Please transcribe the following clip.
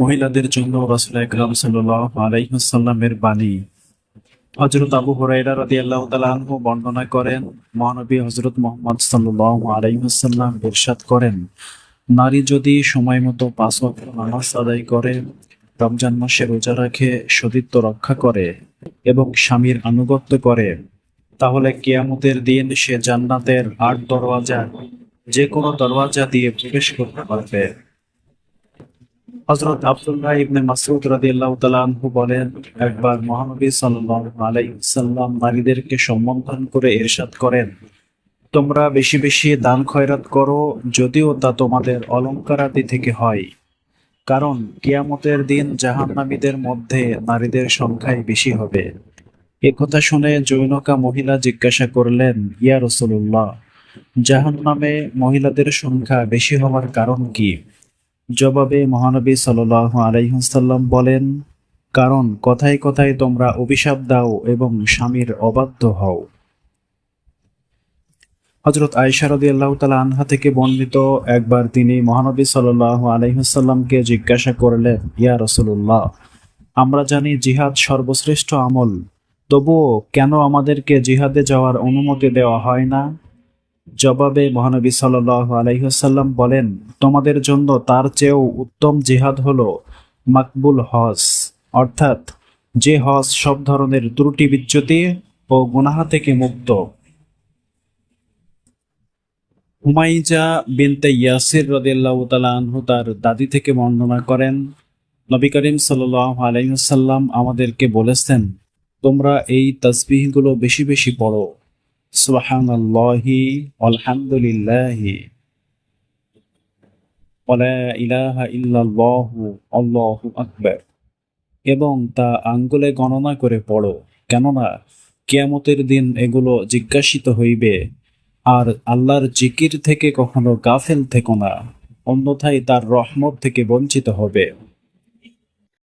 মহিলাদের জন্য রাসুল একরাম সাল্লাহ বাণী। হজরত আবু হুরাইরা রাদি আল্লাহ তালু বর্ণনা করেন, মহানবী হজরত মোহাম্মদ সাল্লাহ আলাইসাল্লাম ইরশাদ করেন, নারী যদি সময় মতো পাঁচ নামাজ আদায় করে, রমজান মাসে রোজা রাখে, সতীত্ব রক্ষা করে এবং স্বামীর আনুগত্য করে, তাহলে কিয়ামতের দিন সে জান্নাতের আট দরওয়াজা যে কোনো দরওয়াজা দিয়ে প্রবেশ করতে পারবে। হজরত আব্দুল্লাহ ইবনে মাসউদ রাদিয়াল্লাহু তাআলা আনহু বলেন, একবার মহানবী সাল্লাল্লাহু আলাইহি সাল্লাম নারীদেরকে সম্বোধন করে ইরশাদ করেন, তোমরা বেশি বেশি দান খয়রাত করো, যদিও তা তোমাদের অলংকারাদি থেকে হয়। কারণ কিয়ামতের দিন জাহান্নামীদের মধ্যে নারীদের সংখ্যাই বেশি হবে। এ কথা শুনে জৈনকা মহিলা জিজ্ঞাসা করলেন, ইয়া রসুল্লাহ জাহান্নামে মহিলাদের সংখ্যা বেশি হওয়ার কারণ কি? জবাবে মহানবী সাল্লাহ আলাইসাল্লাম বলেন, কারণ কথায় কথায় তোমরা অভিশাপ দাও এবং স্বামীর অবাধ্য হও। হজরত আয়সারদি আল্লাহ তালা আনহা থেকে বর্ণিত একবার তিনি মহানবী সাল্লাহ আলাইসাল্লামকে জিজ্ঞাসা করলেন, ইয়া রসুল্লাহ আমরা জানি জিহাদ সর্বশ্রেষ্ঠ আমল, তবুও কেন আমাদেরকে জিহাদে যাওয়ার অনুমতি দেওয়া হয় না? জবাবে মহানবী সাল্লাহ আলাইসাল্লাম বলেন, তোমাদের জন্য তার চেয়েও উত্তম জিহাদ হলো মাকবুল হজ। অর্থাৎ, যে হজ সব ধরনের ত্রুটি বিচ্যুতি ও গুনাহা থেকে মুক্ত। হুমাইজা বিনতে ইয়াসির রদিয়াল্লাহু তাআলা আনহু তার দাদি থেকে বর্ণনা করেন, নবী করিম আলাইহি আমাদেরকে বলেছেন, তোমরা এই তাসবিহগুলো বেশি বেশি পড়ো। এবং তা আঙ্গুলে গণনা করে পড়ো, কেননা কেয়ামতের দিন এগুলো জিজ্ঞাসিত হইবে, আর আল্লাহর জিকির থেকে কখনো গাফেল থেকো না, অন্যথায় তার রহমত থেকে বঞ্চিত হবে।